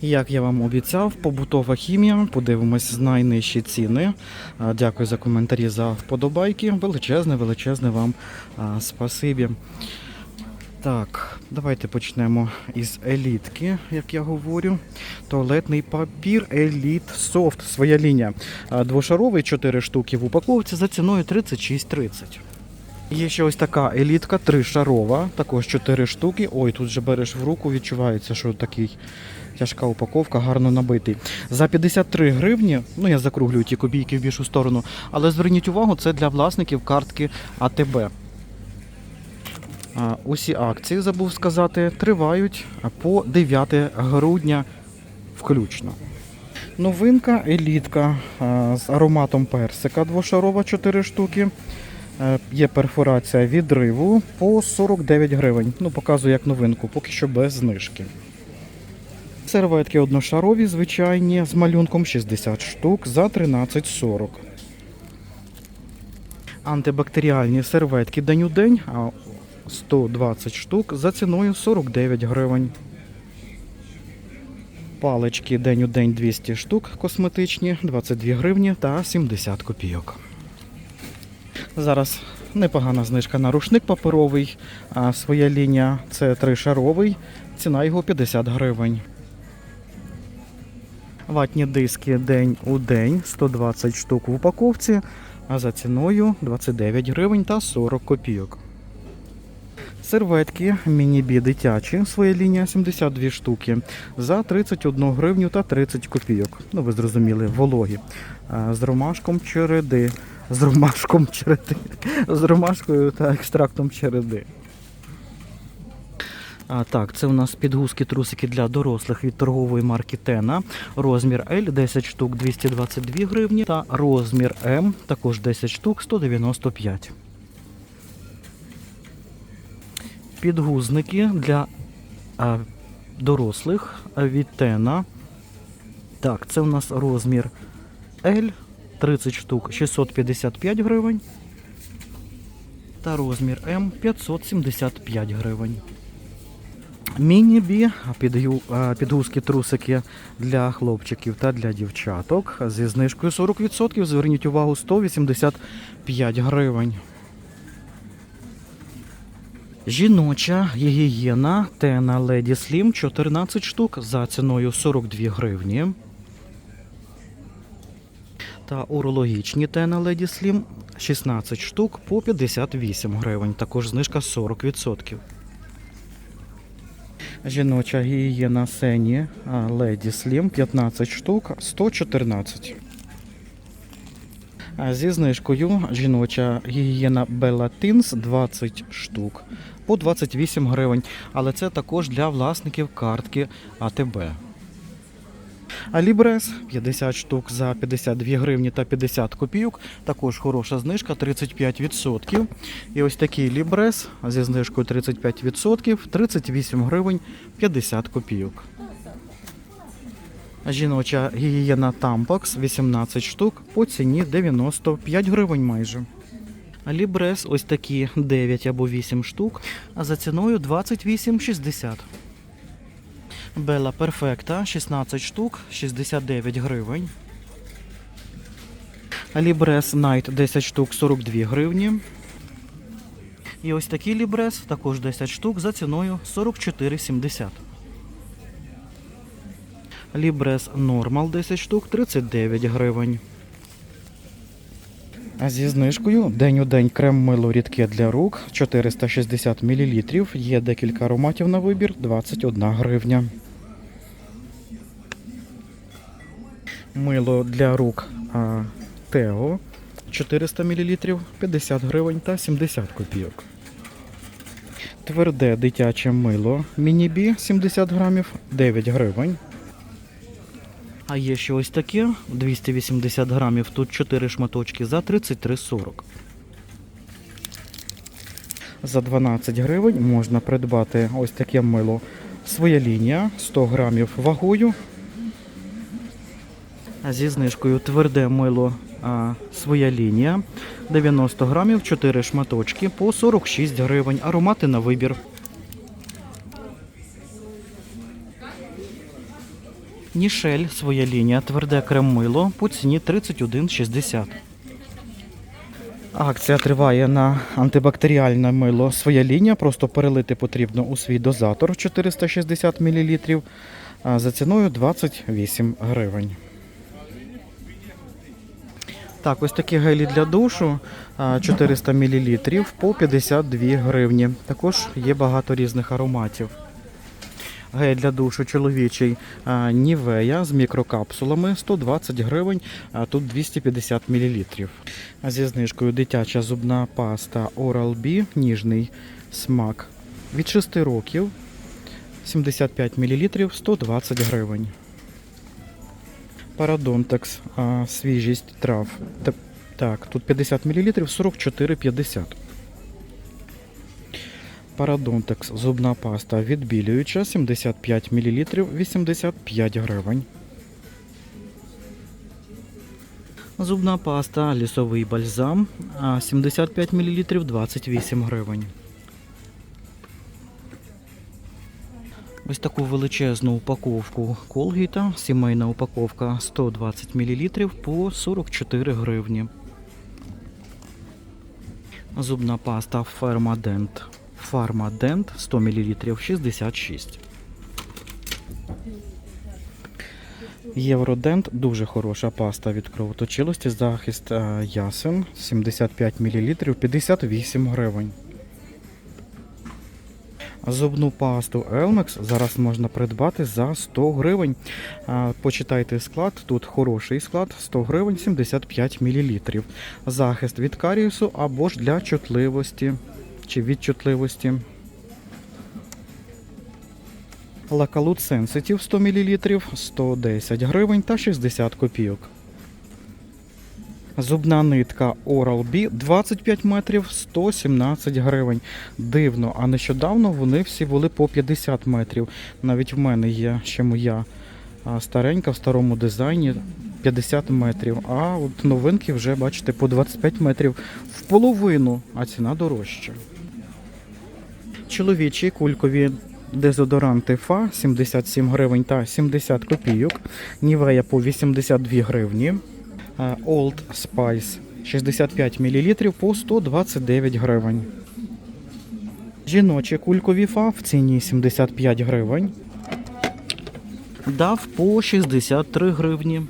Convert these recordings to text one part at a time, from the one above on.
Як я вам обіцяв, побутова хімія. Подивимось з найнижчі ціни. Дякую за коментарі за вподобайки. Величезне, величезне вам спасибі. Так, давайте почнемо із елітки, як я говорю. Туалетний папір Еліт Софт, своя лінія. Двошаровий 4 штуки в упаковці за ціною 36,30. Є ще ось така елітка, тришарова, також 4 штуки. Ой, тут же береш в руку, відчувається, що такий тяжка упаковка, гарно набитий. За 53 гривні, ну я закруглюю ті копійки в більшу сторону, але зверніть увагу, це для власників картки АТБ. Усі акції, забув сказати, тривають по 9 грудня включно. Новинка елітка з ароматом персика двошарова 4 штуки. Е, Є перфорація відриву по 49 гривень. Ну, показую як новинку, поки що без знижки. Серветки одношарові, звичайні, з малюнком 60 штук за 13,40. Антибактеріальні серветки день у день 120 штук за ціною 49 гривень. Палички день у день 200 штук косметичні, 22 гривні та 70 копійок. Зараз непогана знижка на рушник паперовий, а своя лінія це тришаровий, ціна його 50 гривень. Ватні диски день у день 120 штук в упаковці, а за ціною 29 гривень та 40 копійок. Серветки міні-бі дитячі, своя лінія 72 штуки за 31 гривню та 30 копійок. Ну, ви зрозуміли, вологі. З ромашком череди. З ромашком череди. З ромашкою та екстрактом череди. А, так, це у нас підгузки трусики для дорослих від торгової марки Тена. Розмір L 10 штук 222 гривні та розмір М також 10 штук 195. Підгузники для а, дорослих від Тена. Так, це у нас розмір L 30 штук 655 гривень. Та розмір М 575 гривень. Міні-бі, підгузки трусики для хлопчиків та для дівчаток зі знижкою 40%. Зверніть увагу 185 гривень. Жіноча гігієна Тена Lady Slim 14 штук за ціною 42 гривні. Та урологічні Тена Lady Slim 16 штук по 58 гривень. Також знижка 40%. Жіноча гігієна Сені Lady Slim 15 штук 114. А Зі знижкою жіноча гігієна Teens 20 штук по 28 гривень. Але це також для власників картки АТБ. Алібрес 50 штук за 52 гривні та 50 копійок. Також хороша знижка 35%. І ось такий лібрес зі знижкою 35%, 38 гривень 50 копійок. Жіноча гігієна Tampax 18 штук по ціні 95 гривень майже. Лібрес ось такі 9 або 8 штук, а за ціною 28,60. Бела Перфекта 16 штук, 69 гривень. Лібрес Найт 10 штук 42 гривні. І ось такий лібрес, також 10 штук за ціною 44,70. Лібрес Нормал 10 штук 39 гривень. А зі знижкою день у день крем мило рідке для рук 460 мл. Є декілька ароматів на вибір 21 гривня. Мило для рук Тео 400 мл 50 гривень та 70 копійок. Тверде дитяче мило Мінібі 70 грамів 9 гривень. А є ще ось таке 280 грамів, тут 4 шматочки за 33,40. За 12 гривень можна придбати ось таке мило. Своя лінія 100 грамів вагою. Зі знижкою тверде мило а, своя лінія 90 грамів, 4 шматочки по 46 гривень. Аромати на вибір. Нішель, своя лінія, тверде крем-мило по ціні 31,60. Акція триває на антибактеріальне мило. Своя лінія. Просто перелити потрібно у свій дозатор 460 мл за ціною 28 гривень. Так, ось такі гелі для душу 400 мл по 52 гривні. Також є багато різних ароматів. Гель для душу чоловічий Нівея з мікрокапсулами 120 гривень, а тут 250 мл. Зі знижкою дитяча зубна паста Oral-B, ніжний смак від 6 років 75 мл 120 гривень. Парадонтекс, а, свіжість трав. Та- Так, тут 50 мл 44,50. Парадонтекс зубна паста відбілююча 75 мл 85 гривень. Зубна паста лісовий бальзам а, 75 мл 28 гривень. Ось таку величезну упаковку Колгіта, сімейна упаковка 120 мл по 44 гривні. Зубна паста Фермадент. Фармадент 100 мл 66. Євродент дуже хороша паста від кровоточилості. Захист е, ясен 75 мл 58 гривень. Зубну пасту Elmex зараз можна придбати за 100 гривень. Почитайте склад, тут хороший склад 100 гривень 75 мл. Захист від каріусу або ж для чутливості чи від чутливості. Лакалут Sensitive 100 мл 110 гривень та 60 копійок. Зубна нитка Oral-B 25 метрів 117 гривень. Дивно, а нещодавно вони всі були по 50 метрів. Навіть в мене є ще моя старенька в старому дизайні 50 метрів. А от новинки вже бачите по 25 метрів в половину, а ціна дорожча. Чоловічі кулькові дезодоранти ФА 77 гривень та 70 копійок. Нівея по 82 гривні. Old Spice 65 мл по 129 гривень. Жіночі кулькові фа в ціні 75 гривень. Дав по 63 гривні.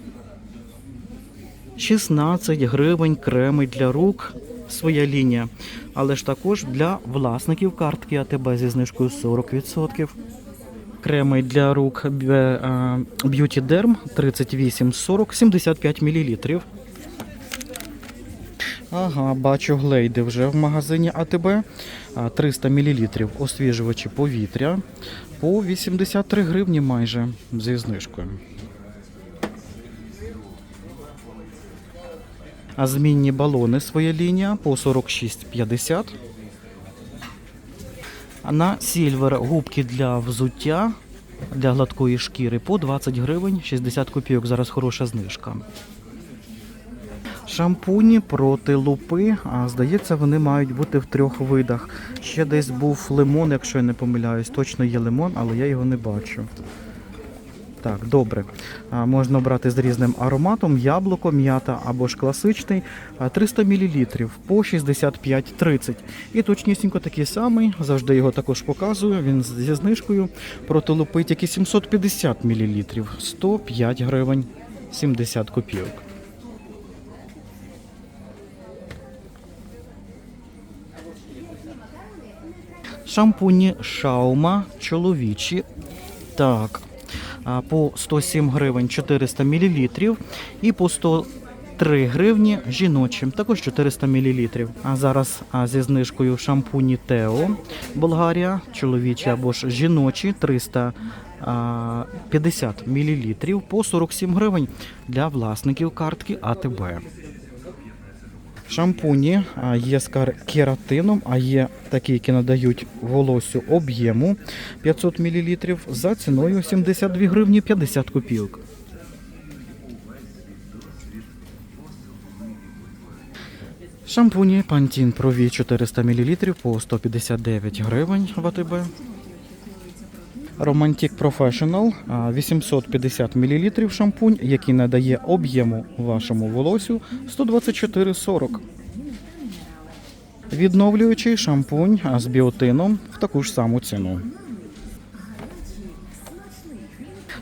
16 гривень креми для рук. Своя лінія. Але ж також для власників картки АТБ зі знижкою 40%. Креми для рук бе- Beauty Derm 38 40 75 мл. Ага, бачу глейди вже в магазині АТБ. 300 мл освіжувачі повітря по 83 гривні майже зі знижкою. А змінні балони своя лінія по 46,50. На сільвер губки для взуття для гладкої шкіри по 20 гривень 60 копійок. Зараз хороша знижка. Шампуні проти лупи. А здається, вони мають бути в трьох видах. Ще десь був лимон, якщо я не помиляюсь. Точно є лимон, але я його не бачу. Так, добре. Можна брати з різним ароматом, яблуко, м'ята або ж класичний. 300 мл по 65,30. І точнісінько такий самий, завжди його також показую. Він зі знижкою проти лупи тільки 750 мл, 105 гривень 70 копійок. Шампуні Шаума чоловічі. Так. По 107 гривень 400 мл і по 103 гривні жіночі, також 400 мл. А зараз а, зі знижкою шампуні Тео Болгарія, чоловічі або ж жіночі 350 мл по 47 гривень для власників картки АТБ. Шампуні є з кератином, а є такі, які надають волосю об'єму 500 мл за ціною 72 гривні 50 копійок. Шампуні Pro V 400 мл по 159 гривень в АТБ. Romantic Professional а, 850 мл шампунь, який надає об'єму вашому волосю 124,40. Відновлюючий шампунь з біотином в таку ж саму ціну.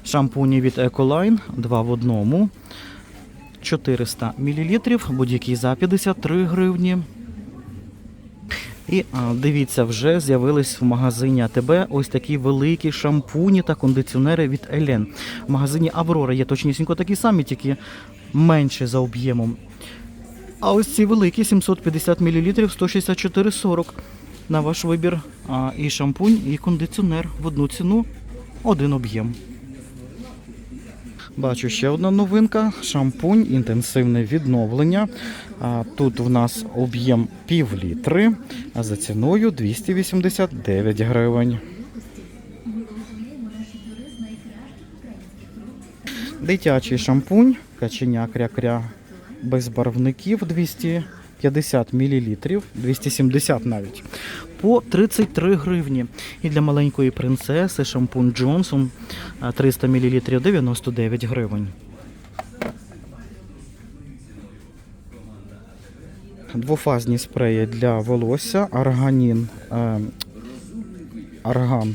Шампуні від Ecoline 2 в одному. 400 мл, будь-який за 53 гривні. І дивіться, вже з'явились в магазині АТБ ось такі великі шампуні та кондиціонери від Елен. В магазині Аврора є точнісінько такі самі, тільки менше за об'ємом. А ось ці великі 750 мл 164,40 на ваш вибір. А, і шампунь, і кондиціонер в одну ціну, один об'єм. Бачу ще одна новинка: шампунь, інтенсивне відновлення. Тут в нас об'єм пів літри, а за ціною 289 гривень. Дитячий шампунь, каченя кря-кря без барвників 250 мл, 270 навіть, по 33 гривні. І для маленької принцеси шампунь Джонсон 300 мл 99 гривень. Двофазні спреї для волосся, арганін, е, арган,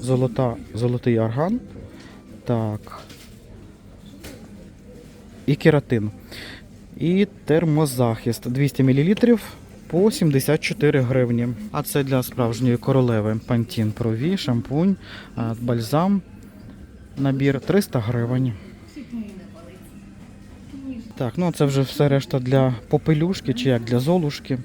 золота, золотий арган. Так. І кератин. І термозахист 200 мл по 74 гривні. А це для справжньої королеви Pro V, шампунь, бальзам. Набір 300 гривень. Так, ну це вже все решта для попелюшки чи як для золушки.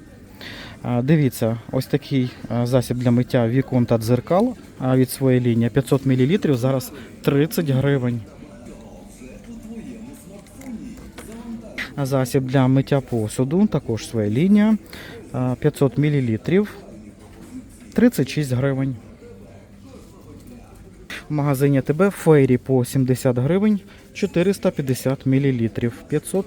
Дивіться, ось такий засіб для миття вікон та дзеркал від своєї лінії 500 мл, зараз 30 гривень. Засіб для миття посуду, також своя лінія. а, 500 мл. 36 гривень. В магазині ТБ Фейрі по 70 гривень 450 мл. 500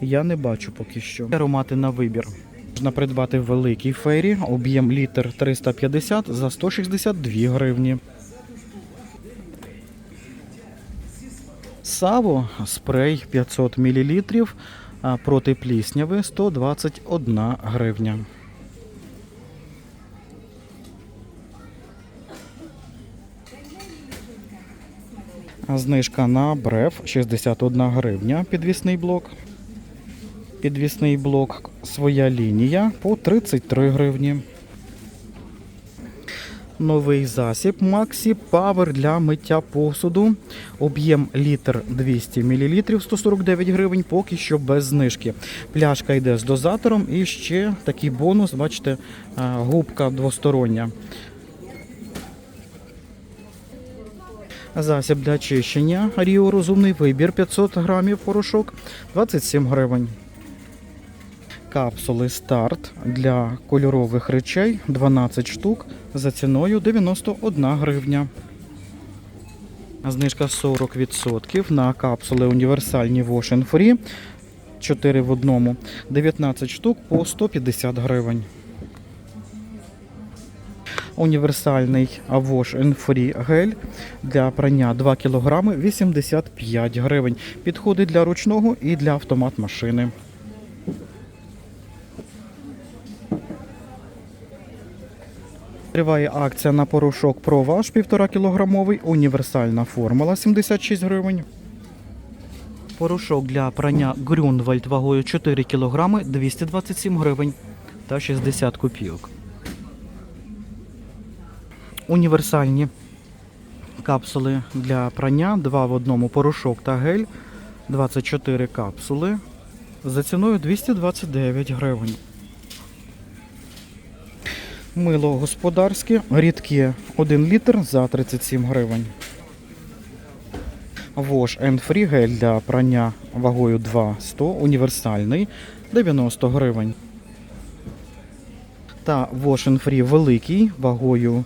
я не бачу поки що. Аромати на вибір. Можна придбати великий фейрі, об'єм літр 350 за 162 гривні. Саво спрей 500 мл проти плісняви 121 гривня. Знижка на бреф 61 гривня. Підвісний блок. Підвісний блок своя лінія по 33 гривні. Новий засіб Maxi Power для миття посуду. Об'єм літр 200 мл 149 гривень, поки що без знижки. Пляшка йде з дозатором і ще такий бонус, бачите, губка двостороння. Засіб для очищення Ріо розумний вибір 500 грамів порошок 27 гривень. Капсули старт для кольорових речей 12 штук за ціною 91 гривня. Знижка 40% на капсули універсальні Wash Free 4 в одному 19 штук по 150 гривень. Універсальний Wash Free гель для прання 2 кг 85 гривень. Підходить для ручного і для автомат машини. Триває акція на порошок ProVash 1,5 кілограмовий, універсальна формула 76 гривень. Порошок для прання Grünwald вагою 4 кг 227 гривень та 60 копійок. Універсальні капсули для прання 2 в одному порошок та гель 24 капсули за ціною 229 гривень. Мило господарське, рідке 1 літр за 37 гривень. And Free гель для прання вагою 2,100, універсальний 90 гривень. Та Wash Free великий вагою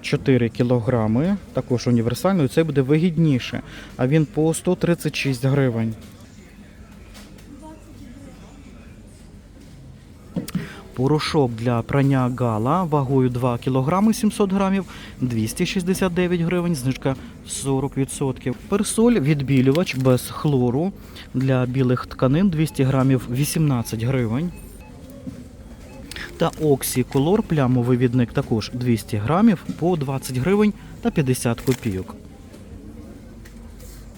4 кілограми, також універсальний, це буде вигідніше. А він по 136 гривень. Порошок для прання гала вагою 2 кг 700 грамів 269 гривень, знижка 40%. Персоль відбілювач без хлору для білих тканин 200 грамів 18 гривень. Та Оксі-колор плямовий відник також 200 грамів по 20 гривень та 50 копійок.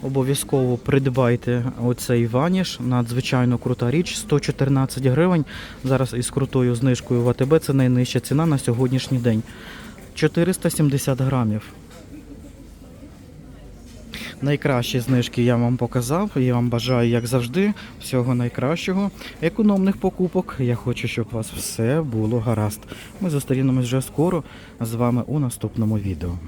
Обов'язково придбайте оцей ваніш. Надзвичайно крута річ, 114 гривень. Зараз із крутою знижкою в АТБ це найнижча ціна на сьогоднішній день. 470 грамів. Найкращі знижки я вам показав. Я вам бажаю, як завжди, всього найкращого, економних покупок. Я хочу, щоб у вас все було гаразд. Ми зустрінемось вже скоро з вами у наступному відео.